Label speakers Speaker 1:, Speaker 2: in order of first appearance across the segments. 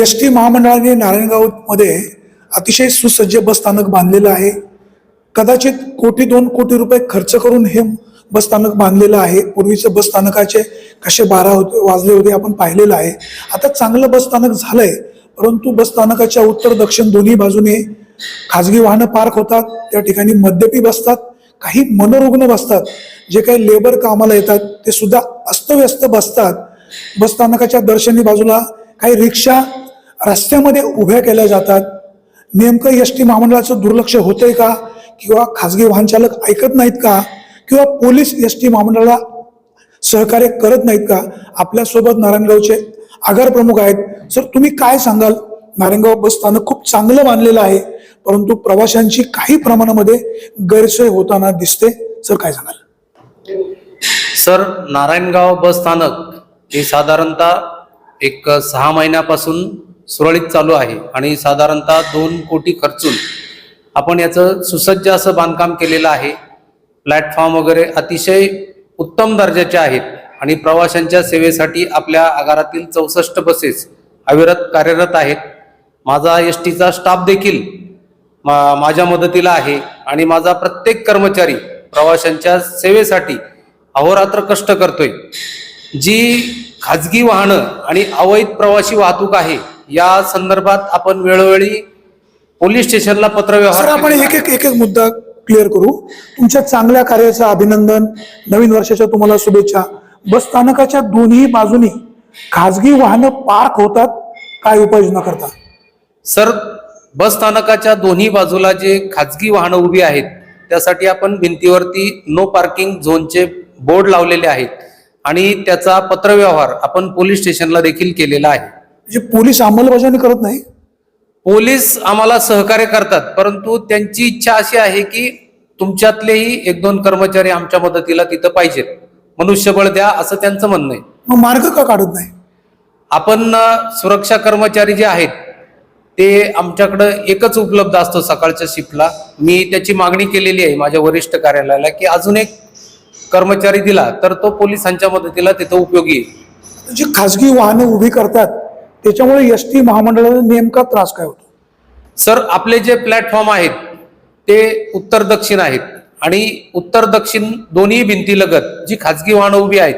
Speaker 1: S T महामंडळाने नारायणगावमध्ये अतिशय सुसज्ज बसस्थानक बांधलेलं आहे. कदाचित कोटी दोन कोटी रुपये खर्च करून हे बसस्थानक बांधलेलं आहे. पूर्वीचं बसस्थानकाचे कसे बारा होते वाजले होते आपण पाहिलेलं आहे. आता चांगलं बसस्थानक झालंय परंतु बसस्थानकाच्या उत्तर दक्षिण दोन्ही बाजूने खाजगी वाहनं पार्क होतात. त्या ठिकाणी मद्यपी बसतात काही मनोरुग्ण बसतात. जे काही लेबर कामाला येतात ते सुद्धा अस्तव्यस्त बसतात. बसस्थानकाच्या दर्शनी बाजूला काही रिक्षा रस्त्यामध्ये उभ्या केल्या जातात. नेमकं एस टी महामंडळाचं दुर्लक्ष होतंय का? किंवा खाजगी वाहनचालक ऐकत नाहीत का? किंवा पोलीस एस टी महामंडळाला सहकार्य करत नाहीत का? आपल्यासोबत नारायणगावचे आगार प्रमुख आहेत. सर तुम्ही काय सांगाल? नारायणगाव बस स्थानक खूप चांगलं बांधलेलं आहे परंतु प्रवाशांची काही प्रमाणामध्ये गैरसोय होताना दिसते. सर काय सांगाल?
Speaker 2: सर नारायणगाव बस स्थानक हे साधारणतः एक सहा महिन्यापासून सुरळीत चालू आहे आणि साधारणतः दोन कोटी खर्चून आपण याचं सुसज्ज असं बांधकाम केलेलं आहे. प्लॅटफॉर्म वगैरे अतिशय उत्तम दर्जाचे आहेत आणि प्रवाशांच्या सेवेसाठी आपल्या आगारातील चौसष्ट बसेस अविरत कार्यरत आहेत. माझा एस टीचा स्टाफ देखील मा माझ्या मदतीला आहे आणि माझा प्रत्येक कर्मचारी प्रवाशांच्या सेवेसाठी अहोरात्र कष्ट करतोय. जी खाजगी वाहनं आणि अवैध प्रवासी वाहतूक आहे या संदर्भात आपण वेळोवेळी पोलीस स्टेशनला पत्रव्यवहार
Speaker 1: आपण एक एक एक एक मुद्दा क्लिअर करू. तुमच्या चांगल्या कार्याचं अभिनंदन नवीन वर्षाच्या तुम्हाला शुभेच्छा. बस स्थानकाच्या दोन्ही बाजूनी खाजगी वाहनं पार्क होतात काय उपाययोजना करता?
Speaker 2: सर बस स्थानकाच्या दोन्ही बाजूला जे खाजगी वाहनं उभी आहेत त्यासाठी आपण भिंतीवरती नो पार्किंग झोनचे बोर्ड लावलेले आहेत. आणि त्याचा पत्रव्यवहार आपण पोलीस स्टेशनला देखील केलेला आहे.
Speaker 1: म्हणजे पोलीस अंमलबजावणी करत नाही.
Speaker 2: पोलीस आम्हाला सहकार्य करतात परंतु त्यांची इच्छा अशी आहे की तुमच्यातलेही एक दोन कर्मचारी आमच्या मदतीला तिथं पाहिजेत. मनुष्यबळ द्या असं त्यांचं म्हणणं आहे.
Speaker 1: मग मार्ग का काढत नाही?
Speaker 2: आपण सुरक्षा कर्मचारी जे आहेत ते आमच्याकडं एकच उपलब्ध असतो सकाळच्या शिफ्टला. मी त्याची मागणी केलेली आहे माझ्या वरिष्ठ कार्यालयाला की अजून एक कर्मचारी दिला तर तो पोलिसांच्या मदतीला तिथं उपयोगी येईल.
Speaker 1: जी खाजगी वाहनं उभी करतात त्याच्यामुळे एस टी महामंडळाला नेमका त्रास काय होतो?
Speaker 2: सर आपले जे प्लॅटफॉर्म आहेत ते उत्तर दक्षिण आहेत. आणि उत्तर दक्षिण दोन्ही भिंतीलगत जी खाजगी वाहनं उभी आहेत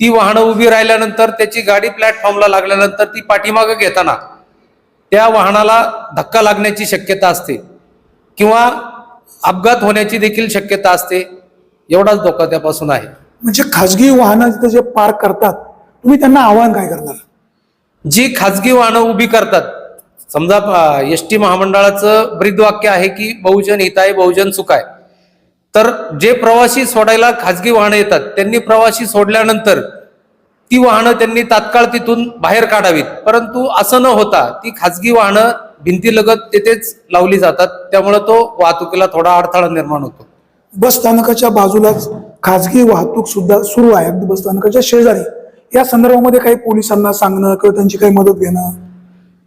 Speaker 2: ती वाहनं उभी राहिल्यानंतर त्याची गाडी प्लॅटफॉर्मला लागल्यानंतर ती पाठीमागं घेताना त्या वाहनाला धक्का लागण्याची शक्यता असते किंवा अपघात होण्याची देखील शक्यता असते एवढाच धोका त्यापासून आहे.
Speaker 1: म्हणजे खाजगी वाहनं जे पार्क करतात तुम्ही त्यांना आव्हान काय करणार?
Speaker 2: जी खाजगी वाहनं उभी करतात. समजा एस टी महामंडळाचं ब्रीदवाक्य आहे की बहुजन हिताय बहुजन सुखाय. तर जे प्रवासी सोडायला खाजगी वाहनं येतात त्यांनी प्रवासी सोडल्यानंतर ती वाहनं त्यांनी तात्काळ तिथून बाहेर काढावीत. परंतु असं न होता ती खाजगी वाहनं भिंतीलगत तेथेच लावली जातात. त्यामुळे तो वाहतुकीला थोडा अडथळा निर्माण होतो.
Speaker 1: बस स्थानकाच्या बाजूलाच खाजगी वाहतूक सुद्धा सुरू आहे. अगदी बस स्थानकाच्या शेजारी. या संदर्भामध्ये काही पोलिसांना सांगणं किंवा त्यांची काही मदत घेणं?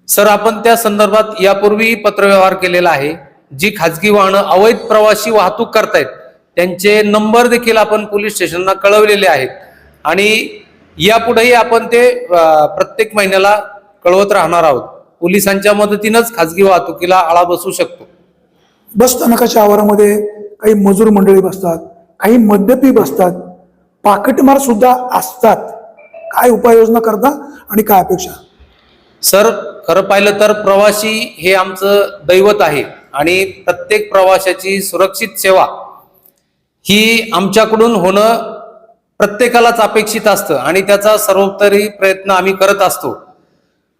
Speaker 2: सर आपण त्या संदर्भात यापूर्वी पत्रव्यवहार केलेला आहे. जी खाजगी वाहनं अवैध प्रवासी वाहतूक करतायत त्यांचे नंबर देखील आपण पोलीस स्टेशनला कळवलेले आहेत. आणि यापुढेही आपण ते प्रत्येक महिन्याला कळवत राहणार आहोत. पोलिसांच्या मदतीनंच खाजगी वाहतुकीला आळा बसू शकतो.
Speaker 1: बस स्थानकाच्या आवारामध्ये काही मजूर मंडळी बसतात काही मद्यपी बसतात पाकिटमार सुद्धा असतात. काय उपाययोजना करता आणि काय अपेक्षा?
Speaker 2: सर खरं पाहिलं तर प्रवासी हे आमचं दैवत आहे आणि प्रत्येक प्रवाशाची सुरक्षित सेवा ही आमच्याकडून होणं प्रत्येकालाच अपेक्षित असतं आणि त्याचा सर्वोत्तरी प्रयत्न आम्ही करत असतो.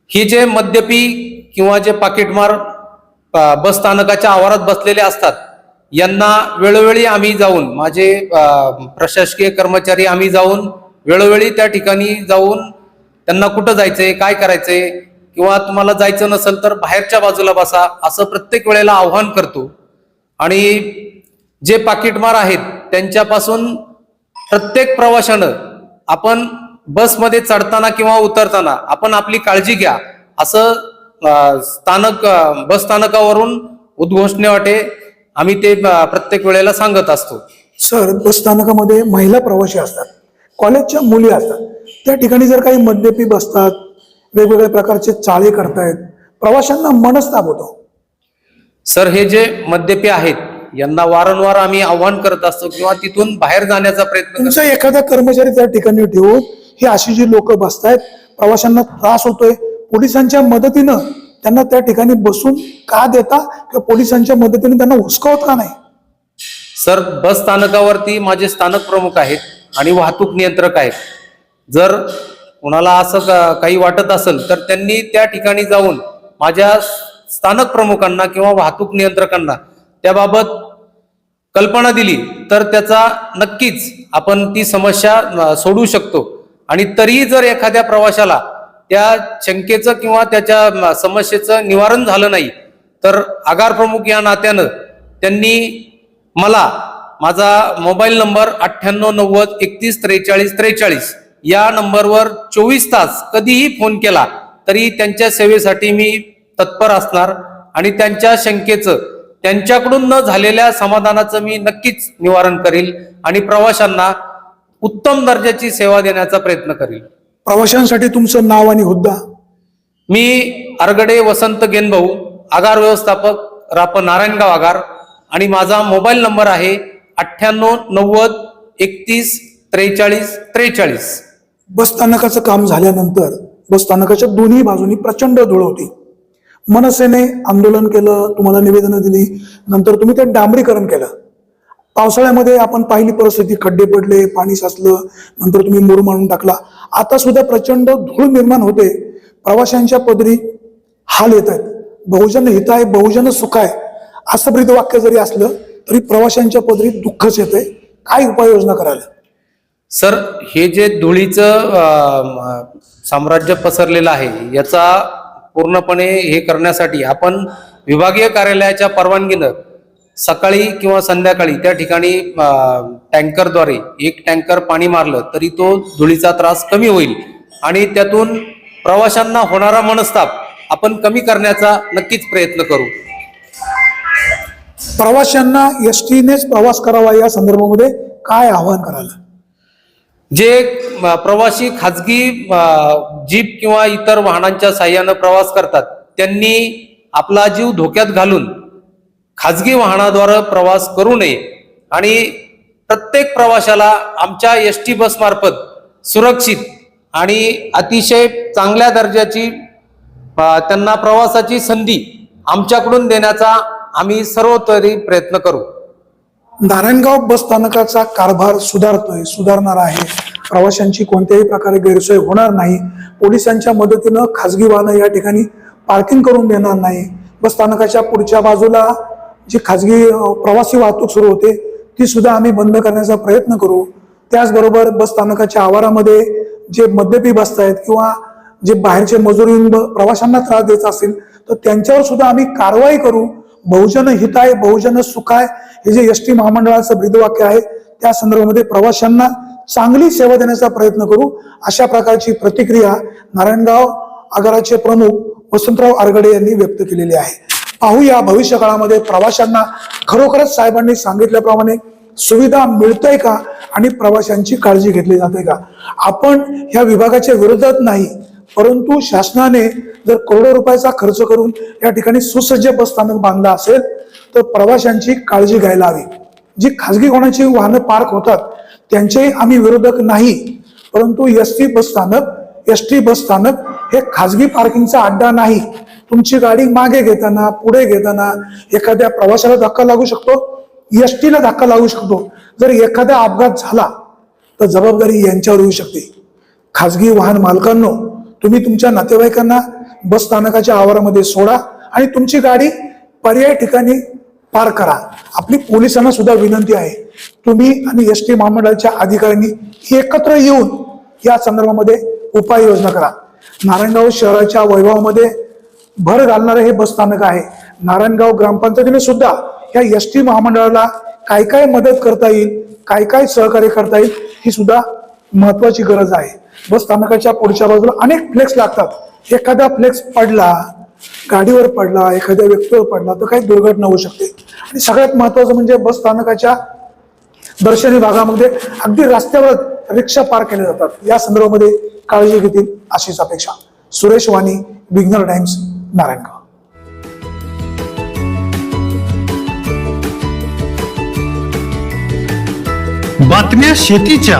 Speaker 2: हे जे मद्यपी किंवा जे पाकिटमार बसस्थानकाच्या बस स्थानकाच्या आवारात बसलेले असतात यांना वेळोवेळी आम्ही जाऊन माझे प्रशासकीय कर्मचारी आम्ही जाऊन वेळोवेळी त्या ठिकाणी जाऊन त्यांना कुठं जायचंय काय करायचंय किंवा तुम्हाला जायचं नसेल तर बाहेरच्या बाजूला बसा असं प्रत्येक वेळेला आव्हान करतो. आणि जे पाकिटमार आहेत त्यांच्यापासून प्रत्येक प्रवाशानं आपण बसमध्ये चढताना किंवा उतरताना आपण आपली काळजी घ्या असं स्थानक बस स्थानकावरून उद्घोषणे वाटे आम्ही ते प्रत्येक वेळेला सांगत असतो.
Speaker 1: सर बस स्थानकामध्ये महिला प्रवासी असतात. कॉलेजच्या मुली असतात त्या ठिकाणी जर काही मद्यपी बसतात वेगवेगळ्या प्रकारचे चाळे करतायत प्रवाशांना मनस्ताप होतो.
Speaker 2: सर हे जे मद्यपी आहेत यांना वारंवार आम्ही आव्हान करत असतो किंवा तिथून बाहेर जाण्याचा प्रयत्न
Speaker 1: तुमचा एखादा कर्मचारी त्या ठिकाणी ठेवून ही अशी जी लोक बसतायत प्रवाशांना त्रास होतोय पोलिसांच्या मदतीनं त्यांना त्या ठिकाणी बसून का देता किंवा पोलिसांच्या मदतीने त्यांना हुसकावत का नाही?
Speaker 2: सर बस स्थानकावरती माझे स्थानक प्रमुख आहेत. आणि वाहतूक नियंत्रक आहेत. जर कुणाला असं काही वाटत असेल तर त्यांनी त्या ठिकाणी जाऊन माझ्या स्थानक प्रमुखांना किंवा वाहतूक नियंत्रकांना त्याबाबत कल्पना दिली तर त्याचा नक्कीच आपण ती समस्या सोडू शकतो. आणि तरीही जर एखाद्या प्रवाशाला त्या शंकेचं किंवा त्याच्या समस्येचं निवारण झालं नाही तर आगार प्रमुख या नात्यानं त्यांनी मला माझा मोबाईल नंबर अठ्ठ्याण्णव नव्वद एकतीस त्रेचाळीस त्रेचाळीस या नंबरवर चोवीस तास कधीही फोन केला तरी त्यांच्या सेवेसाठी मी तत्पर असणार आणि त्यांच्या शंकेचं त्यांच्याकडून न झालेल्या समाधानाचं मी नक्कीच निवारण करील आणि प्रवाशांना उत्तम दर्जाची सेवा देण्याचा प्रयत्न करील.
Speaker 1: प्रवाशांसाठी तुमचं नाव आणि हुद्दा?
Speaker 2: मी आरगडे वसंत गेनभाऊ आगार व्यवस्थापक राप नारायणगाव आगार आणि माझा मोबाईल नंबर आहे अठ्ठ्याण्णव नव्वद एकतीस त्रेचाळीस त्रेचाळीस.
Speaker 1: बस स्थानकाचं काम झाल्यानंतर बस स्थानकाच्या दोन्ही बाजूनी प्रचंड धूळ होती. मनसेने आंदोलन केलं तुम्हाला निवेदनं दिली नंतर तुम्ही ते डांबरीकरण केलं. पावसाळ्यामध्ये आपण पाहिली परिस्थिती खड्डे पडले पाणी साचलं नंतर तुम्ही मूर मारून टाकला. आता सुद्धा प्रचंड धूळ निर्माण होते. प्रवाशांच्या पदरी हाल येत आहेत. बहुजन हिताय बहुजन सुखाय असं ब्रीदवाक्य जरी असलं तरी प्रवाशांच्या पदरीत दुःखच येते काय उपाययोजना करायला?
Speaker 2: सर हे जे धुळीचं साम्राज्य पसरलेलं आहे याचा पूर्णपणे हे करण्यासाठी आपण विभागीय कार्यालयाच्या परवानगीनं सकाळी किंवा संध्याकाळी त्या ठिकाणी टँकरद्वारे एक टँकर पाणी मारलं तरी तो धुळीचा त्रास कमी होईल आणि त्यातून प्रवाशांना होणारा मनस्ताप आपण कमी करण्याचा नक्कीच प्रयत्न करू.
Speaker 1: प्रवाशांना एस टीनेच प्रवास करावा या संदर्भामध्ये काय आवाहन करायला
Speaker 2: जे प्रवासी खाजगी जीप किंवा इतर वाहनांच्या साह्यानं प्रवास करतात त्यांनी आपला जीव धोक्यात घालून खाजगी वाहनाद्वारे प्रवास करू नये आणि प्रत्येक प्रवाशाला आमच्या एस टी बसमार्फत सुरक्षित आणि अतिशय चांगल्या दर्जाची त्यांना प्रवासाची संधी आमच्याकडून देण्याचा आम्ही सर्वतरी प्रयत्न करू.
Speaker 1: नारायणगाव बस स्थानकाचा कारभार सुधारतोय सुधारणार आहे. प्रवाशांची कोणत्याही प्रकारे गैरसोय होणार नाही. पोलिसांच्या मदतीनं खाजगी वाहनं या ठिकाणी पार्किंग करून देणार नाही. बस स्थानकाच्या पुढच्या बाजूला जी खाजगी प्रवासी वाहतूक सुरू होते ती सुद्धा आम्ही बंद करण्याचा प्रयत्न करू. त्याचबरोबर बस स्थानकाच्या आवारामध्ये जे मद्यपी बसतायत किंवा जे बाहेरचे मजूर येऊन प्रवाशांना त्रास देत असेल तर त्यांच्यावर सुद्धा आम्ही कारवाई करू. बहुजन हिताय बहुजन सुखाय हे जे एस टी महामंडळाचं ब्रीदवाक्य आहे त्या संदर्भामध्ये प्रवाशांना चांगली सेवा देण्याचा प्रयत्न करू अशा प्रकारची प्रतिक्रिया नारायणगाव आगाराचे प्रमुख वसंतराव आरगडे यांनी व्यक्त केलेली आहे. पाहूया भविष्य काळामध्ये प्रवाशांना खरोखरच साहेबांनी सांगितल्याप्रमाणे सुविधा मिळतंय का आणि प्रवाशांची काळजी घेतली जाते का? आपण ह्या विभागाच्या विरोधात नाही परंतु शासनाने जर करोडो रुपयाचा खर्च करून या ठिकाणी सुसज्ज बस स्थानक बांधलं असेल तर प्रवाशांची काळजी घ्यायला हवी. जी खाजगी कोणाची वाहनं पार्क होतात त्यांचे आम्ही विरोधक नाही. परंतु एस टी बस स्थानक एस टी बस स्थानक हे खाजगी पार्किंगचा अड्डा नाही. तुमची गाडी मागे घेताना पुढे घेताना एखाद्या प्रवाशाला धक्का लागू शकतो एस टीला धक्का लागू शकतो. जर एखादा अपघात झाला तर जबाबदारी यांच्यावर येऊ शकते. खाजगी वाहन मालकांनो तुम्ही तुमच्या नातेवाईकांना बस स्थानकाच्या आवारामध्ये सोडा आणि तुमची गाडी पर्यायी ठिकाणी पार करा. आपली पोलिसांना सुद्धा विनंती आहे. तुम्ही आणि एस टी महामंडळाच्या अधिकाऱ्यांनी एकत्र येऊन या संदर्भामध्ये उपाययोजना करा. नारायणगाव शहराच्या वैभवामध्ये भर घालणारे हे बस स्थानक आहे. नारायणगाव ग्रामपंचायतीने सुद्धा या एस टी महामंडळाला काय काय मदत करता येईल काय काय सहकार्य करता येईल ही सुद्धा महत्वाची गरज आहे. बस स्थानकाच्या पुढच्या बाजूला अनेक फ्लेक्स लागतात. एखादा फ्लेक्स पडला गाडीवर पडला एखाद्या व्यक्तीवर पडला तर काही दुर्घटना होऊ शकते. आणि सगळ्यात महत्वाचं म्हणजे बस स्थानकाच्या दर्शनी भागामध्ये अगदी रस्त्यावर रिक्षा पार केल्या जातात. या संदर्भामध्ये काळजी घेतील अशीच अपेक्षा. सुरेश वाणी विघ्नर टाइम्स नारायणगाव.
Speaker 3: बातम्या शेतीच्या.